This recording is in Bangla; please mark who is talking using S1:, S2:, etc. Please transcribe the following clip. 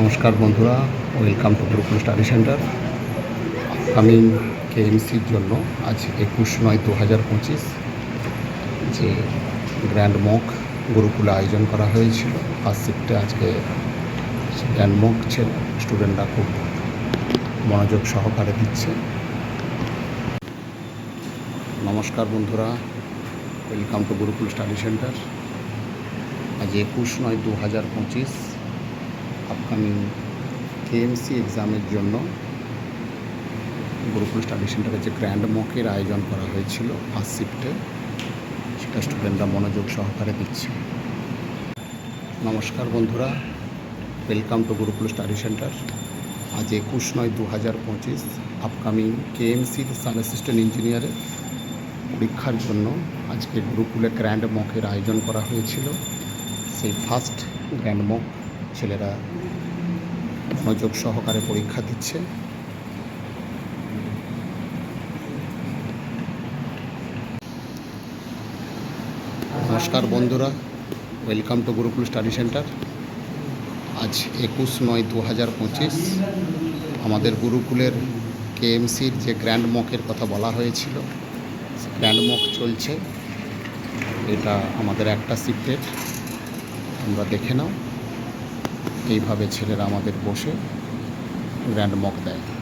S1: নমস্কার বন্ধুরা welcome to Gurukul study centre আমি কেএমসির জন্য আজ একুশ নয় দু হাজার পঁচিশ যে গ্র্যান্ড মক গুরুকুলে আয়োজন করা হয়েছিল। ফার্স্ট শিফটে আজকে গ্র্যান্ড মক ছিল স্টুডেন্টরা খুব মনোযোগ সহকারে দিচ্ছে। নমস্কার বন্ধুরা welcome to Gurukul study centre আজ একুশ নয় দু হাজার পঁচিশ আপকামিং কেএমসি এক্সামের জন্য গুরুকুল স্টাডি সেন্টারে যে গ্র্যান্ড মকের আয়োজন করা হয়েছিল ফার্স্ট শিফটে সেটা স্টুডেন্টরা মনোযোগ সহকারে দিচ্ছে। নমস্কার বন্ধুরা welcome to Gurukul study centre আজ একুশ নয় দু হাজার পঁচিশ আপকামিং কেএমসির সাব অ্যাসিস্ট্যান্ট ইঞ্জিনিয়ারের পরীক্ষার জন্য আজকে গুরুকুলে গ্র্যান্ড মকের আয়োজন করা হয়েছিল। সেই ফার্স্ট গ্র্যান্ড মক ছেলেরা মনোযোগ সহকারে পরীক্ষা দিচ্ছে। নমস্কার বন্ধুরা, welcome to Gurukul study centre. আজ একুশ নয় দু হাজার পঁচিশ, আমাদের গুরুকুলের কেএমসির যে গ্র্যান্ড মকের কথা বলা হয়েছিল গ্র্যান্ড মক চলছে। এটা আমাদের একটা শিফটের তোমরা দেখে নাও। এইভাবে ছেলেরা আমাদের বসে গ্র্যান্ড মক দেয়।